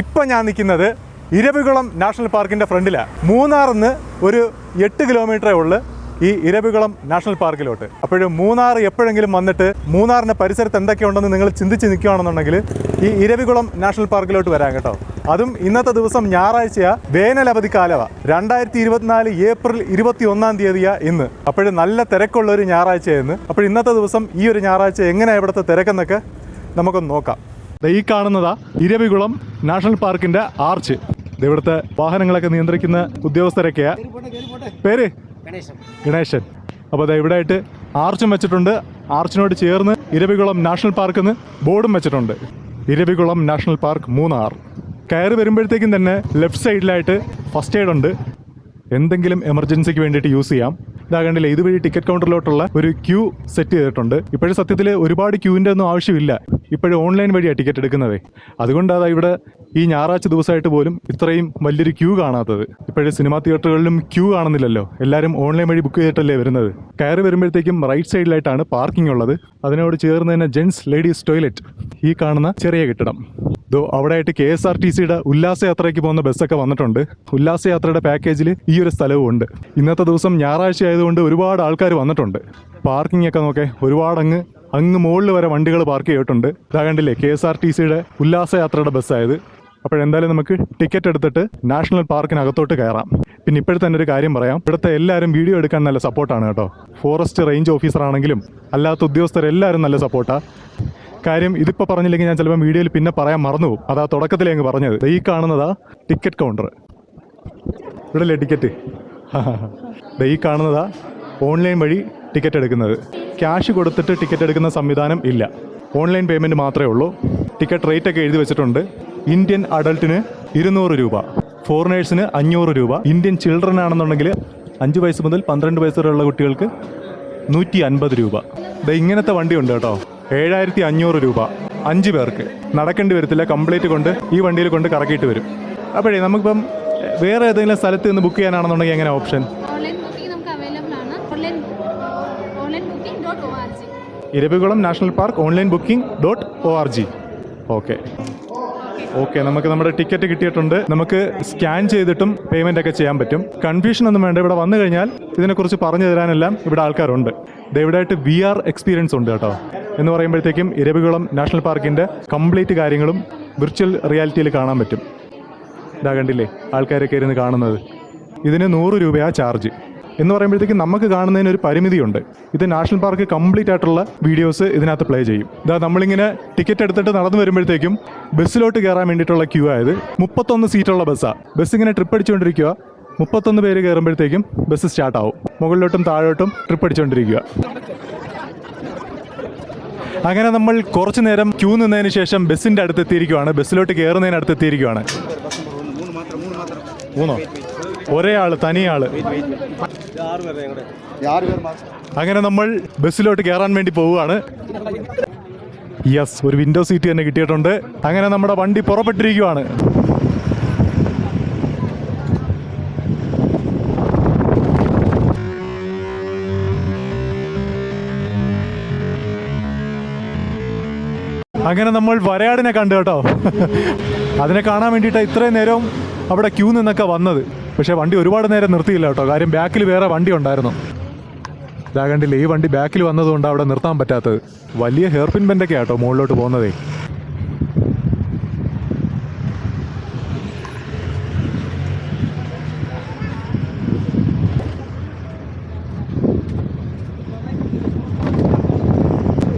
ഇപ്പം ഞാൻ നിൽക്കുന്നത് ഇരവികുളം നാഷണൽ പാർക്കിന്റെ ഫ്രണ്ടിലാണ് മൂന്നാറിൽ നിന്ന് ഒരു എട്ട് കിലോമീറ്ററേ ഉള്ളു ഈ ഇരവികുളം നാഷണൽ പാർക്കിലോട്ട്. അപ്പോഴും മൂന്നാർ എപ്പോഴെങ്കിലും വന്നിട്ട് മൂന്നാറിന്റെ പരിസരത്ത് എന്തൊക്കെയുണ്ടെന്ന് നിങ്ങൾ ചിന്തിച്ച് നിൽക്കുകയാണെന്നുണ്ടെങ്കിൽ ഈ ഇരവികുളം നാഷണൽ പാർക്കിലോട്ട് വരാം കേട്ടോ. അതും ഇന്നത്തെ ദിവസം ഞായറാഴ്ചയാ വേനൽ കാലവാ. രണ്ടായിരത്തി ഇരുപത്തിനാല് ഏപ്രിൽ ഇരുപത്തി ഒന്നാം തീയതിയാ ഇന്ന്. അപ്പോഴും നല്ല തിരക്കുള്ള ഒരു ഞായറാഴ്ചയായിരുന്നു അപ്പോൾ ഇന്നത്തെ ദിവസം ഈ ഒരു ഞായറാഴ്ച എങ്ങനെയാണ് ഇവിടുത്തെ തിരക്കെന്നൊക്കെ നമുക്കൊന്ന് നോക്കാം. ഈ കാണുന്നതാ ഇരവികുളം നാഷണൽ പാർക്കിന്റെ ആർച്ച്. ഇവിടുത്തെ വാഹനങ്ങളൊക്കെ നിയന്ത്രിക്കുന്ന ഉദ്യോഗസ്ഥരൊക്കെയാ. പേര്? ഗണേശൻ. അപ്പോൾ അതെ ഇവിടെ ആയിട്ട് ആർച്ചും വെച്ചിട്ടുണ്ട്. ആർച്ചിനോട് ചേർന്ന് ഇരവികുളം നാഷണൽ പാർക്ക് എന്ന് ബോർഡും വെച്ചിട്ടുണ്ട്. Eravikulam national park Munnar. കയറി വരുമ്പോഴത്തേക്കും തന്നെ ലെഫ്റ്റ് സൈഡിലായിട്ട് ഫസ്റ്റ് എയ്ഡ് ഉണ്ട്. എന്തെങ്കിലും എമർജൻസിക്ക് വേണ്ടിയിട്ട് യൂസ് ചെയ്യാം. ഇതാ കണ്ടില്ലേ ഇതുവഴി ടിക്കറ്റ് കൗണ്ടറിലോട്ടുള്ള ഒരു ക്യൂ സെറ്റ് ചെയ്തിട്ടുണ്ട്. ഇപ്പോഴും സത്യത്തിൽ ഒരുപാട് ക്യൂവിന്റെ ഒന്നും ആവശ്യമില്ല. ഇപ്പോഴും ഓൺലൈൻ വഴിയാണ് ടിക്കറ്റ് എടുക്കുന്നത്. അതുകൊണ്ടാണ് ഇവിടെ ഈ ഞായറാഴ്ച ദിവസമായിട്ട് പോലും ഇത്രയും വലിയൊരു ക്യൂ കാണാത്തത്. ഇപ്പോഴും സിനിമാ തിയേറ്ററുകളിലും ക്യൂ കാണുന്നില്ലല്ലോ. എല്ലാവരും ഓൺലൈൻ വഴി ബുക്ക് ചെയ്തിട്ടല്ലേ വരുന്നത്. കയറി വരുമ്പോഴത്തേക്കും റൈറ്റ് സൈഡിലായിട്ടാണ് പാർക്കിംഗ് ഉള്ളത്. അതിനോട് ചേർന്ന് തന്നെ ജെൻസ് ലേഡീസ് ടോയ്ലറ്റ് ഈ കാണുന്ന ചെറിയ കെട്ടിടം. ഇതോ അവിടെ ആയിട്ട് കെ എസ് ആർ ടി സിയുടെ ഉല്ലാസയാത്രയ്ക്ക് പോകുന്ന ബസ്സൊക്കെ വന്നിട്ടുണ്ട്. ഉല്ലാസയാത്രയുടെ പാക്കേജിൽ ഈ ഒരു സ്ഥലവും ഉണ്ട് ഇന്നത്തെ ദിവസം ഞായറാഴ്ച ആയതുകൊണ്ട് ഒരുപാട് ആൾക്കാർ വന്നിട്ടുണ്ട്. പാർക്കിംഗ് ഒക്കെ നോക്കേ ഒരുപാട് അങ്ങ് അങ്ങ് മുകളിൽ വരെ വണ്ടികൾ പാർക്ക് ചെയ്തിട്ടുണ്ട്. ഇതാ കണ്ടില്ലേ കെ എസ് ആർ ടി സിയുടെ ഉല്ലാസയാത്രയുടെ ബസ്സായത്. അപ്പോഴെന്തായാലും നമുക്ക് ടിക്കറ്റ് എടുത്തിട്ട് നാഷണൽ പാർക്കിനകത്തോട്ട് കയറാം. പിന്നെ ഇപ്പോഴത്തെ തന്നെ ഒരു കാര്യം പറയാം. ഇവിടുത്തെ എല്ലാവരും വീഡിയോ എടുക്കാൻ നല്ല സപ്പോർട്ടാണ് കേട്ടോ. ഫോറസ്റ്റ് റേഞ്ച് ഓഫീസർ ആണെങ്കിലും അല്ലാത്ത ഉദ്യോഗസ്ഥരെല്ലാവരും നല്ല സപ്പോർട്ടാണ് കാര്യം ഇതിപ്പോൾ പറഞ്ഞില്ലെങ്കിൽ ഞാൻ ചിലപ്പോൾ വീഡിയോയിൽ പിന്നെ പറയാൻ മറന്നു പോകും അതാ തുടക്കത്തിലേ അങ്ങ് പറഞ്ഞത്. ഈ കാണുന്നതാ ടിക്കറ്റ് കൗണ്ടർ ഇവിടെ ടിക്കറ്റ്? ഈ കാണുന്നതാ ഓൺലൈൻ വഴി ടിക്കറ്റ് എടുക്കുന്നത്. ക്യാഷ് കൊടുത്തിട്ട് ടിക്കറ്റ് എടുക്കുന്ന സംവിധാനം ഇല്ല. ഓൺലൈൻ പേയ്മെന്റ് മാത്രമേ ഉള്ളൂ. ടിക്കറ്റ് റേറ്റ് ഒക്കെ എഴുതി വെച്ചിട്ടുണ്ട്. ഇന്ത്യൻ അഡൾട്ടിന് ഇരുന്നൂറ് രൂപ. ഫോറിനേഴ്സിന് അഞ്ഞൂറ് രൂപ. ഇന്ത്യൻ ചിൽഡ്രൻ ആണെന്നുണ്ടെങ്കിൽ അഞ്ച് വയസ്സ് മുതൽ പന്ത്രണ്ട് വയസ്സ് വരെയുള്ള കുട്ടികൾക്ക് നൂറ്റി അൻപത് രൂപ. ദേ ഇങ്ങനത്തെ വണ്ടി ഉണ്ട് കേട്ടോ. ഏഴായിരത്തി അഞ്ഞൂറ് രൂപ. അഞ്ച് പേർക്ക്. നടക്കേണ്ടി വരത്തില്ല. കംപ്ലീറ്റ് കൊണ്ട് ഈ വണ്ടിയിൽ കൊണ്ട് കറക്കിയിട്ട് വരും. അപ്പോഴേ നമുക്കിപ്പം വേറെ ഏതെങ്കിലും സ്ഥലത്ത് നിന്ന് ബുക്ക് ചെയ്യാനാണെന്നുണ്ടെങ്കിൽ എങ്ങനെ option Eravikulam national park online booking dot O R G okay okay നമുക്ക് നമ്മുടെ ടിക്കറ്റ് കിട്ടിയിട്ടുണ്ട്. നമുക്ക് സ്കാൻ ചെയ്തിട്ടും പേയ്മെന്റ് ഒക്കെ ചെയ്യാൻ പറ്റും. കൺഫ്യൂഷൻ ഒന്നും വേണ്ട. ഇവിടെ വന്നു കഴിഞ്ഞാൽ ഇതിനെക്കുറിച്ച് പറഞ്ഞു തരാനെല്ലാം ഇവിടെ ആൾക്കാരുണ്ട്. ദേ ഇവിടെ ആയിട്ട് വി ആർ എക്സ്പീരിയൻസ് ഉണ്ട് കേട്ടോ. എന്ന് പറയുമ്പോഴത്തേക്കും ഇരവികുളം നാഷണൽ പാർക്കിന്റെ കംപ്ലീറ്റ് കാര്യങ്ങളും വിർച്വൽ റിയാലിറ്റിയിൽ കാണാൻ പറ്റും. ഇതാ കണ്ടില്ലേ ആൾക്കാരൊക്കെ ഇരുന്ന് കാണുന്നത്. ഇതിന് നൂറ് രൂപയാ ചാർജ്. എന്ന് പറയുമ്പോഴത്തേക്കും നമുക്ക് കാണുന്നതിന് ഒരു പരിമിതിയുണ്ട്. ഇത് നാഷണൽ പാർക്ക് കംപ്ലീറ്റ് ആയിട്ടുള്ള വീഡിയോസ് ഇതിനകത്ത് പ്ലേ ചെയ്യും. ഇതാ നമ്മളിങ്ങനെ ടിക്കറ്റ് എടുത്തിട്ട് നടന്നു വരുമ്പോഴത്തേക്കും ബസ്സിലോട്ട് കയറാൻ വേണ്ടിയിട്ടുള്ള ക്യൂ ആയത് മുപ്പത്തൊന്ന് സീറ്റുള്ള ബസ്സാണ് ബസ് ഇങ്ങനെ ട്രിപ്പ് അടിച്ചുകൊണ്ടിരിക്കുക മുപ്പത്തൊന്ന് പേര് കയറുമ്പോഴത്തേക്കും ബസ് സ്റ്റാർട്ടാവും മുകളിലോട്ടും താഴോട്ടും ട്രിപ്പ് അടിച്ചുകൊണ്ടിരിക്കുക അങ്ങനെ നമ്മൾ കുറച്ചു നേരം ക്യൂ നിന്നതിന് ശേഷം ബസ്സിന്റെ അടുത്ത് എത്തിയിരിക്കുവാണ് ബസ്സിലോട്ട് കയറുന്നതിന് അടുത്ത് എത്തിയിരിക്കുവാണ് മൂന്നോ? ഒരേ ആൾ തനിയാൾ. അങ്ങനെ നമ്മൾ ബസ്സിലോട്ട് കയറാൻ വേണ്ടി പോവുകയാണ്. യെസ് ഒരു വിൻഡോ സീറ്റ് തന്നെ കിട്ടിയിട്ടുണ്ട്. അങ്ങനെ നമ്മുടെ വണ്ടി പുറപ്പെട്ടിരിക്കുവാണ്. അങ്ങനെ നമ്മൾ വരയാടിനെ കണ്ടു കേട്ടോ. അതിനെ കാണാൻ വേണ്ടിയിട്ട് ഇത്രയും നേരം അവിടെ ക്യൂ നിന്നൊക്കെ വന്നത്. പക്ഷേ വണ്ടി ഒരുപാട് നേരം നിർത്തിയില്ല കേട്ടോ. കാര്യം ബാക്കിൽ വേറെ വണ്ടി ഉണ്ടായിരുന്നു. ഇതാ കണ്ടില്ലേ ഈ വണ്ടി ബാക്കിൽ വന്നതുകൊണ്ട് അവിടെ നിർത്താൻ പറ്റാത്തത്. വലിയ ഹെയർപിൻ ബെൻഡൊക്കെ ആട്ടോ മുകളിലോട്ട് പോകുന്നതേ.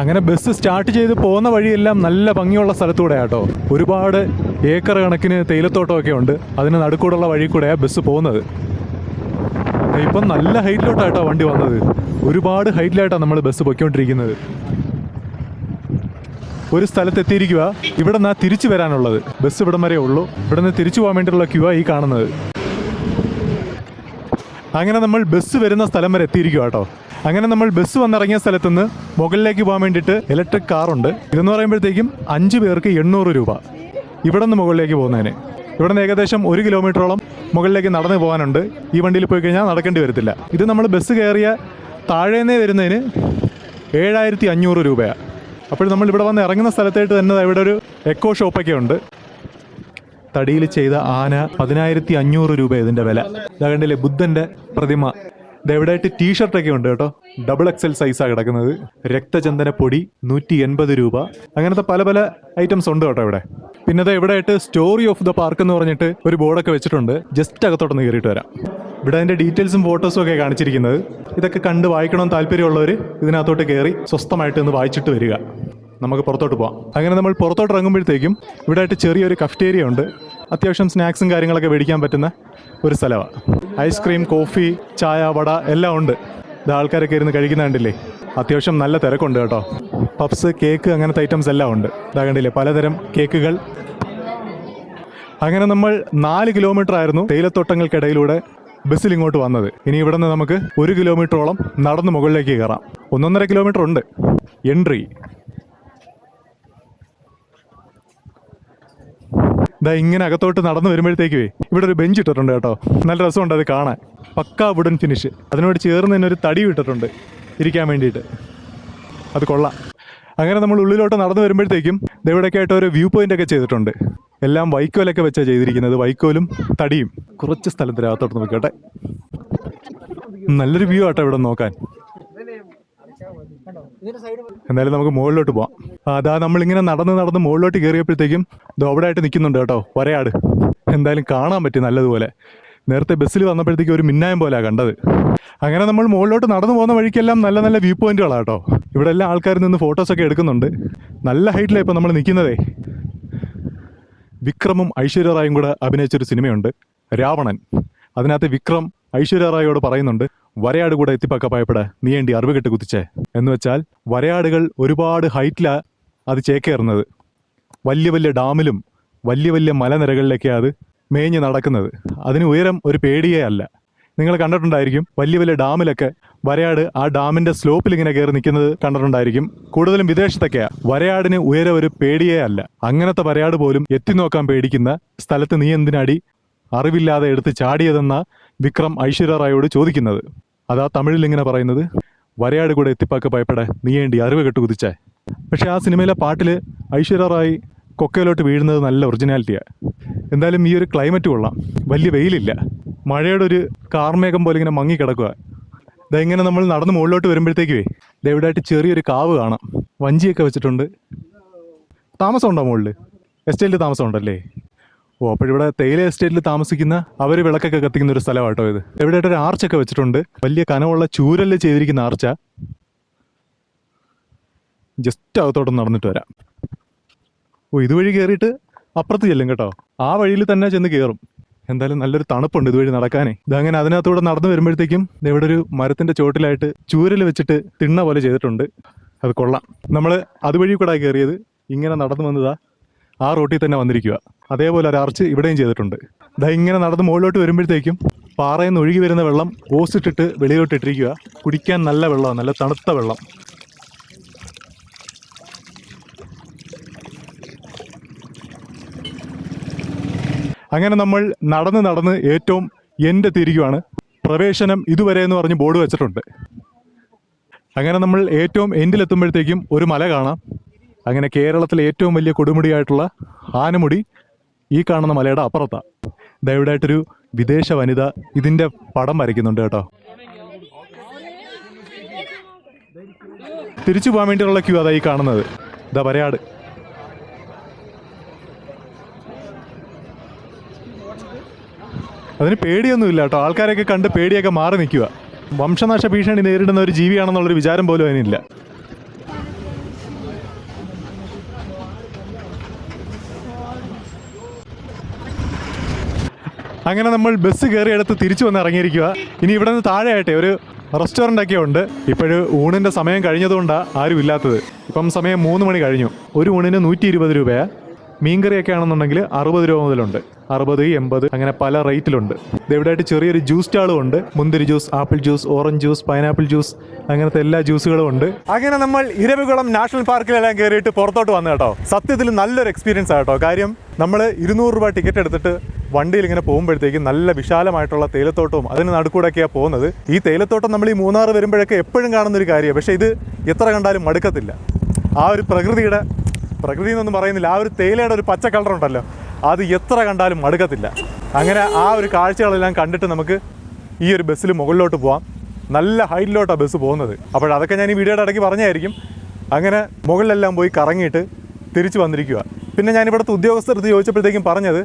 അങ്ങനെ ബസ് സ്റ്റാർട്ട് ചെയ്ത് പോകുന്ന വഴിയെല്ലാം നല്ല ഭംഗിയുള്ള സ്ഥലത്തൂടെ കേട്ടോ ഒരുപാട് ഏക്കർ കണക്കിന് തേയിലത്തോട്ടമൊക്കെ ഉണ്ട്. അതിന് നടുക്കൂടുള്ള വഴി കൂടെയാണ് ബസ് പോകുന്നത്. ഇപ്പം നല്ല ഹൈറ്റിലോട്ടാട്ടോ വണ്ടി വന്നത്. ഒരുപാട് ഹൈറ്റിലായിട്ടാണ് നമ്മൾ ബസ് പൊയ്ക്കൊണ്ടിരിക്കുന്നത്. ഒരു സ്ഥലത്ത് എത്തിയിരിക്കുക ഇവിടെ നിന്നാണ് തിരിച്ചു വരാനുള്ളത്. ബസ് ഇവിടം വരെ ഉള്ളൂ. ഇവിടെ നിന്ന് തിരിച്ചു പോകാൻ വേണ്ടിയിട്ടുള്ള ക്യൂ ഈ കാണുന്നത്. അങ്ങനെ നമ്മൾ ബസ് വരുന്ന സ്ഥലം വരെ എത്തിയിരിക്കുക കേട്ടോ അങ്ങനെ നമ്മൾ ബസ് വന്നിറങ്ങിയ സ്ഥലത്ത് നിന്ന് മുകളിലേക്ക് പോകാൻ വേണ്ടിയിട്ട് ഇലക്ട്രിക് കാറുണ്ട് ഇതെന്ന് പറയുമ്പോഴത്തേക്കും അഞ്ച് പേർക്ക് എണ്ണൂറ് രൂപ. ഇവിടെ നിന്ന് മുകളിലേക്ക് പോകുന്നതിന്. ഇവിടെ നിന്ന് ഏകദേശം ഒരു കിലോമീറ്ററോളം മുകളിലേക്ക് നടന്നു പോകാനുണ്ട്. ഈ വണ്ടിയിൽ പോയി കഴിഞ്ഞാൽ നടക്കേണ്ടി വരത്തില്ല. ഇത് നമ്മൾ ബസ് കയറിയ താഴേന്നേ വരുന്നതിന് ഏഴായിരത്തി അഞ്ഞൂറ് രൂപയാണ് അപ്പോൾ നമ്മൾ ഇവിടെ വന്ന് ഇറങ്ങുന്ന സ്ഥലത്തായിട്ട് തന്നെ ഇവിടെ ഒരു എക്കോ ഷോപ്പൊക്കെ ഉണ്ട്. തടിയിൽ ചെയ്ത ആന പതിനായിരത്തി അഞ്ഞൂറ് രൂപ ഇതിന്റെ വില. ഇതാ കണ്ടില്ലേ ബുദ്ധന്റെ പ്രതിമ ഇതെവിടെയായിട്ട് ടീഷർട്ടൊക്കെ ഉണ്ട് കേട്ടോ. ഡബിൾ എക്സൽ സൈസാണ് കിടക്കുന്നത്. രക്തചന്ദന പൊടി നൂറ്റി എൺപത് രൂപ. അങ്ങനത്തെ പല പല ഐറ്റംസ് ഉണ്ട് കേട്ടോ ഇവിടെ. പിന്നെ അത് എവിടെയായിട്ട് സ്റ്റോറി ഓഫ് ദ പാർക്ക് എന്ന് പറഞ്ഞിട്ട് ഒരു ബോർഡൊക്കെ വെച്ചിട്ടുണ്ട്. ജസ്റ്റ് അകത്തോട്ടൊന്ന് കയറിയിട്ട് വരാം. ഇവിടെ അതിന്റെ ഡീറ്റെയിൽസും ഫോട്ടോസും ഒക്കെ കാണിച്ചിരിക്കുന്നത്. ഇതൊക്കെ കണ്ട് വായിക്കണം താല്പര്യമുള്ളവർ ഇതിനകത്തോട്ട് കയറി സ്വസ്ഥമായിട്ട് ഒന്ന് വായിച്ചിട്ട് വരിക. നമുക്ക് പുറത്തോട്ട് പോകാം അങ്ങനെ നമ്മൾ പുറത്തോട്ട് ഇറങ്ങുമ്പോഴത്തേക്കും ഇവിടെ ആയിട്ട് ചെറിയൊരു കഫ്റ്റേരിയ ഉണ്ട്. അത്യാവശ്യം സ്നാക്സും കാര്യങ്ങളൊക്കെ മേടിക്കാൻ പറ്റുന്ന ഒരു സ്ഥലമാണ് ഐസ്ക്രീം കോഫി ചായ വട എല്ലാം ഉണ്ട്. ഇത് ആൾക്കാരൊക്കെ ഇരുന്ന് കഴിക്കുന്ന കണ്ടില്ലേ? അത്യാവശ്യം നല്ല തിരക്കുണ്ട് കേട്ടോ. പപ്സ് കേക്ക് അങ്ങനത്തെ ഐറ്റംസ് എല്ലാം ഉണ്ട്. ഇതാ കണ്ടില്ലേ? പലതരം കേക്കുകൾ അങ്ങനെ നമ്മൾ നാല് കിലോമീറ്റർ ആയിരുന്നു തേയിലത്തോട്ടങ്ങൾക്കിടയിലൂടെ ബസ്സിൽ ഇങ്ങോട്ട് വന്നത്. ഇനി ഇവിടെ നിന്ന് നമുക്ക് ഒരു കിലോമീറ്ററോളം നടന്ന് മുകളിലേക്ക് കയറാം. ഒന്നൊന്നര കിലോമീറ്റർ ഉണ്ട്. എൻട്രി ഇതാ ഇങ്ങനെ അകത്തോട്ട് നടന്നു വരുമ്പോഴത്തേക്കേ ഇവിടെ ഒരു ബെഞ്ച് ഇട്ടിട്ടുണ്ട് കേട്ടോ. നല്ല രസമുണ്ട് അത് കാണാൻ. പക്കാ വുഡൻ ഫിനിഷ് അതിനോട് ചേർന്ന് തന്നെ ഒരു തടി ഇട്ടിട്ടുണ്ട്. ഇരിക്കാൻ വേണ്ടിയിട്ട്. അത് കൊള്ളാം. അങ്ങനെ നമ്മൾ ഉള്ളിലോട്ട് നടന്നു വരുമ്പോഴത്തേക്കും ദേ ഇവിടെയൊക്കെ ആയിട്ട് ഒരു വ്യൂ പോയിന്റ് ഒക്കെ ചെയ്തിട്ടുണ്ട്. എല്ലാം വൈക്കോലൊക്കെ വെച്ചാണ് ചെയ്തിരിക്കുന്നത്. വൈക്കോലും തടിയും. കുറച്ച് സ്ഥലത്തിനകത്തോട്ട് നോക്കട്ടെ നല്ലൊരു വ്യൂ ആട്ടോ ഇവിടെ നോക്കാൻ. എന്തായാലും നമുക്ക് മുകളിലോട്ട് പോവാം. അതാ നമ്മളിങ്ങനെ നടന്ന് നടന്ന് മുകളിലോട്ട് കയറിയപ്പോഴത്തേക്കും ആയിട്ട് നിൽക്കുന്നുണ്ട് കേട്ടോ വരയാട്. എന്തായാലും കാണാൻ പറ്റി നല്ലതുപോലെ. നേരത്തെ ബസ്സിൽ വന്നപ്പോഴത്തേക്ക് ഒരു മിന്നായം പോലെ കണ്ടത്. അങ്ങനെ നമ്മൾ മുകളിലോട്ട് നടന്നു പോകുന്ന വഴിക്കെല്ലാം നല്ല നല്ല വ്യൂ പോയിന്റുകളാണ് കേട്ടോ. ഇവിടെ എല്ലാ ആൾക്കാരിൽ നിന്ന് ഫോട്ടോസൊക്കെ എടുക്കുന്നുണ്ട്. നല്ല ഹൈറ്റിലാണ് ഇപ്പോൾ നമ്മൾ നിൽക്കുന്നതേ. വിക്രമും ഐശ്വര്യ റായും കൂടെ അഭിനയിച്ചൊരു സിനിമയുണ്ട് രാവണൻ. അതിനകത്ത് വിക്രം ഐശ്വര്യ റായോട് പറയുന്നുണ്ട് വരയാട് കൂടെ എത്തിപ്പാക്കപ്പായപ്പെട നീ വേണ്ടി അറിവ് കെട്ട് കുത്തിച്ചേ. എന്ന് വെച്ചാൽ വരയാടുകൾ ഒരുപാട് ഹൈറ്റിലാണ് അത് ചേക്കേറുന്നത്. വലിയ വലിയ ഡാമിലും വലിയ വലിയ മലനിരകളിലൊക്കെ അത് മേഞ്ഞ് നടക്കുന്നത്. അതിന് ഉയരം ഒരു പേടിയേ അല്ല. നിങ്ങൾ കണ്ടിട്ടുണ്ടായിരിക്കും വലിയ വലിയ ഡാമിലൊക്കെ വരയാട് ആ ഡാമിന്റെ സ്ലോപ്പിൽ ഇങ്ങനെ കയറി നിൽക്കുന്നത് കണ്ടിട്ടുണ്ടായിരിക്കും. കൂടുതലും വിദേശത്തൊക്കെയാ. വരയാടിന് ഉയരം ഒരു പേടിയേ അല്ല. അങ്ങനത്തെ വരയാട് പോലും എത്തി നോക്കാൻ പേടിക്കുന്ന സ്ഥലത്ത് നീ എന്തിനാടി അറിവില്ലാതെ എടുത്ത് ചാടിയതെന്ന വിക്രം ഐശ്വര്യ റായോട് ചോദിക്കുന്നത്. അതാ തമിഴിൽ ഇങ്ങനെ പറയുന്നത്. വരയാട് കൂടെ എത്തിപ്പാക്ക ഭയപ്പെടെ നീ വേണ്ടി അറിവ് കെട്ട് കുതിച്ചേ പക്ഷേ ആ സിനിമയിലെ പാട്ടിൽ ഐശ്വര്യ റായ് കൊക്കയിലോട്ട് വീഴുന്നത് നല്ല ഒറിജിനാലിറ്റിയാണ് എന്തായാലും ഈ ഒരു ക്ലൈമറ്റ് കൊള്ളാം. വലിയ വെയിലില്ല. മഴയുടെ ഒരു കാർമേഘം പോലെ ഇങ്ങനെ മങ്ങി കിടക്കുക ഇതെങ്ങനെ നമ്മൾ നടന്ന് മുകളിലോട്ട് വരുമ്പോഴത്തേക്കുവേ ദയവിടായിട്ട് ചെറിയൊരു കാവ് കാണാം. വഞ്ചിയൊക്കെ വെച്ചിട്ടുണ്ട്. താമസം ഉണ്ടോ മുകളിൽ എസ്റ്റേറ്റിൽ താമസം ഉണ്ടല്ലേ ഓ അപ്പോൾ ഇവിടെ തേയില എസ്റ്റേറ്റിൽ താമസിക്കുന്ന അവർ വിളക്കൊക്കെ കത്തിക്കുന്ന ഒരു സ്ഥലമാട്ടോ ഇത്. എവിടെയായിട്ട് ഒരു ആർച്ചൊക്കെ വെച്ചിട്ടുണ്ട്. വലിയ കനമുള്ള ചൂരൽ ചെയ്തിരിക്കുന്ന ആർച്ച. ജസ്റ്റ് അകത്തോട്ടൊന്ന് നടന്നിട്ട് വരാം. ഓ ഇതുവഴി കയറിയിട്ട് അപ്പുറത്ത് ചെല്ലും കേട്ടോ. ആ വഴിയിൽ തന്നെ ചെന്ന് കയറും എന്തായാലും നല്ലൊരു തണുപ്പുണ്ട് ഇതുവഴി നടക്കാനേ. ഇതങ്ങനെ അതിനകത്തൂടെ നടന്നു വരുമ്പോഴത്തേക്കും ഇവിടെ ഒരു മരത്തിന്റെ ചോട്ടിലായിട്ട് ചൂരൽ വെച്ചിട്ട് തിണ്ണ പോലെ ചെയ്തിട്ടുണ്ട്. അത് കൊള്ളാം. നമ്മൾ അതുവഴി കൂടെ കയറിയത് ഇങ്ങനെ നടന്നു വന്നതാ. ആ റോട്ടിൽ തന്നെ വന്നിരിക്കുക. അതേപോലെ ഒരു അർച്ച് ഇവിടെയും ചെയ്തിട്ടുണ്ട്. ദാ ഇങ്ങനെ നടന്ന് മുകളിലോട്ട് വരുമ്പോഴത്തേക്കും പാറയിൽ നിന്ന് ഒഴുകി വരുന്ന വെള്ളം ഓസിട്ടിട്ട് വെളിയിലോട്ട് ഇട്ടിരിക്കുക. കുടിക്കാൻ നല്ല വെള്ളമാണ് നല്ല തണുത്ത വെള്ളം. അങ്ങനെ നമ്മൾ നടന്ന് നടന്ന് ഏറ്റവും എന്റെ തിരികുവാണ് പ്രവേശനം ഇതുവരെ എന്ന് പറഞ്ഞ് ബോർഡ് വെച്ചിട്ടുണ്ട്. അങ്ങനെ നമ്മൾ ഏറ്റവും എൻഡിലെത്തുമ്പോഴത്തേക്കും ഒരു മല കാണാം. അങ്ങനെ കേരളത്തിലെ ഏറ്റവും വലിയ കൊടുമുടിയായിട്ടുള്ള ആനമുടി ഈ കാണുന്ന മലയുടെ അപ്പുറത്താണ് ദയവിടായിട്ടൊരു വിദേശ വനിത ഇതിന്റെ പടം വരയ്ക്കുന്നുണ്ട് കേട്ടോ. തിരിച്ചു പോകാൻ വേണ്ടിയുള്ള ക്യൂ അതാ ഈ കാണുന്നത്. ഇതാ വരയാട്. അതിന് പേടിയൊന്നുമില്ല കേട്ടോ. ആൾക്കാരൊക്കെ കണ്ട് പേടിയൊക്കെ മാറി നിൽക്കുക. വംശനാശ ഭീഷണി നേരിടുന്ന ഒരു ജീവിയാണെന്നുള്ളൊരു വിചാരം പോലും അതിനില്ല. അങ്ങനെ നമ്മൾ ബസ് കയറിയെടുത്ത് തിരിച്ചു വന്ന് ഇറങ്ങിയിരിക്കുക ഇനി ഇവിടെ നിന്ന് താഴെയായിട്ടെ ഒരു റെസ്റ്റോറന്റ് ഒക്കെ ഉണ്ട്. ഇപ്പോഴും ഊണിന്റെ സമയം കഴിഞ്ഞതുകൊണ്ടാണ് ആരും ഇല്ലാത്തത്. ഇപ്പം സമയം മൂന്ന് മണി കഴിഞ്ഞു. ഒരു ഊണിന് നൂറ്റി ഇരുപത് രൂപയാണ് മീൻകറിയൊക്കെ ആണെന്നുണ്ടെങ്കിൽ അറുപത് രൂപ മുതലുണ്ട്. അറുപത് എൺപത് അങ്ങനെ പല റേറ്റിലുണ്ട്. ഇതെവിടെയായിട്ട് ചെറിയൊരു ജ്യൂസ് സ്റ്റാളും ഉണ്ട്. മുന്തിരി juice apple juice orange juice pineapple juice അങ്ങനത്തെ എല്ലാ ജ്യൂസുകളും ഉണ്ട്. അങ്ങനെ നമ്മൾ ഇരവികുളം നാഷണൽ പാർക്കിലെല്ലാം കയറിയിട്ട് പുറത്തോട്ട് വന്നു കേട്ടോ. സത്യത്തിൽ നല്ലൊരു എക്സ്പീരിയൻസ് ആട്ടോ കാര്യം നമ്മൾ ഇരുന്നൂറ് രൂപ ടിക്കറ്റ് എടുത്തിട്ട് വണ്ടിയിൽ ഇങ്ങനെ പോകുമ്പോഴത്തേക്കും നല്ല വിശാലമായിട്ടുള്ള തേയിലത്തോട്ടവും അതിന് നടുക്കൂടെയൊക്കെയാണ് പോകുന്നത്. ഈ തേയിലത്തോട്ടം നമ്മൾ ഈ മൂന്നാർ വരുമ്പോഴൊക്കെ എപ്പോഴും കാണുന്ന ഒരു കാര്യമാണ് പക്ഷേ ഇത് എത്ര കണ്ടാലും മടുക്കത്തില്ല. ആ ഒരു പ്രകൃതിയുടെ പ്രകൃതി എന്നൊന്നും പറയുന്നില്ല. ആ ഒരു തേയിലയുടെ ഒരു പച്ച കളറുണ്ടല്ലോ അത് എത്ര കണ്ടാലും മടുക്കത്തില്ല. അങ്ങനെ ആ ഒരു കാഴ്ചകളെല്ലാം കണ്ടിട്ട് നമുക്ക് ഈ ഒരു ബസ്സിൽ മുകളിലോട്ട് പോവാം. നല്ല ഹൈറ്റിലോട്ടാണ് ബസ് പോകുന്നത്. അപ്പോൾ അതൊക്കെ ഞാൻ ഈ വീഡിയോയുടെ ഇടയ്ക്ക് പറഞ്ഞായിരിക്കും. അങ്ങനെ മുകളിലെല്ലാം പോയി കറങ്ങിയിട്ട് തിരിച്ചു വന്നിരിക്കുക പിന്നെ ഞാൻ ഇവിടുത്തെ ഉദ്യോഗസ്ഥർക്ക് ചോദിച്ചപ്പോഴത്തേക്കും പറഞ്ഞത്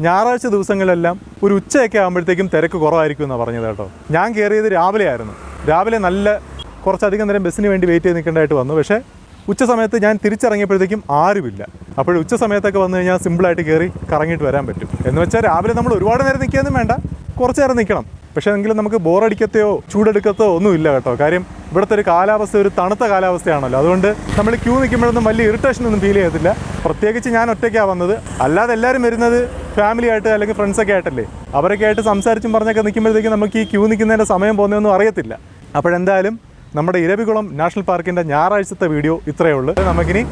ഞായറാഴ്ച ദിവസങ്ങളിലെല്ലാം ഒരു ഉച്ചയൊക്കെ ആകുമ്പോഴത്തേക്കും തിരക്ക് കുറവായിരിക്കും എന്നാണ് പറഞ്ഞത് കേട്ടോ. ഞാൻ കയറിയത് രാവിലെ ആയിരുന്നു. രാവിലെ നല്ല കുറച്ചധികം നേരം ബസ്സിന് വേണ്ടി വെയിറ്റ് ചെയ്ത് നിൽക്കേണ്ടതായിട്ട് വന്നു. പക്ഷേ ഉച്ച സമയത്ത് ഞാൻ തിരിച്ചിറങ്ങിയപ്പോഴത്തേക്കും ആരുമില്ല. അപ്പോൾ ഉച്ച സമയത്തൊക്കെ വന്നു കഴിഞ്ഞാൽ സിമ്പിളായിട്ട് കയറി കറങ്ങിയിട്ട് വരാൻ പറ്റും. എന്ന് വെച്ചാൽ രാവിലെ നമ്മൾ ഒരുപാട് നേരം നിൽക്കുകയൊന്നും വേണ്ട. കുറച്ച് നേരം നിൽക്കണം. പക്ഷേ എങ്കിലും നമുക്ക് ബോറടിക്കത്തെയോ ചൂടെടുക്കത്തോ ഒന്നുമില്ല കേട്ടോ. കാര്യം ഇവിടുത്തെ ഒരു കാലാവസ്ഥ ഒരു തണുത്ത കാലാവസ്ഥയാണല്ലോ. അതുകൊണ്ട് നമ്മൾ ക്യൂ നിൽക്കുമ്പോഴൊന്നും വലിയ ഇറിറ്റേഷൻ ഒന്നും ഫീൽ ചെയ്യത്തില്ല. പ്രത്യേകിച്ച് ഞാൻ ഒറ്റയ്ക്കാണ് വന്നത്. അല്ലാതെ എല്ലാവരും വരുന്നത് ഫാമിലി ആയിട്ട് അല്ലെങ്കിൽ ഫ്രണ്ട്സൊക്കെ ആയിട്ടല്ലേ. അവരൊക്കെ ആയിട്ട് സംസാരിച്ചും പറഞ്ഞൊക്കെ നിൽക്കുമ്പോഴത്തേക്കും നമുക്ക് ഈ ക്യൂ നിൽക്കുന്നതിന്റെ സമയം പോകുന്നതൊന്നും അറിയത്തില്ല. അപ്പോഴെന്തായാലും നമ്മുടെ ഇരവികുളം നാഷണൽ പാർക്കിന്റെ ഞായറാഴ്ചത്തെ വീഡിയോ ഇത്രയേ ഉള്ളൂ. നമുക്കിനി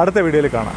അടുത്ത വീഡിയോയിൽ കാണാം.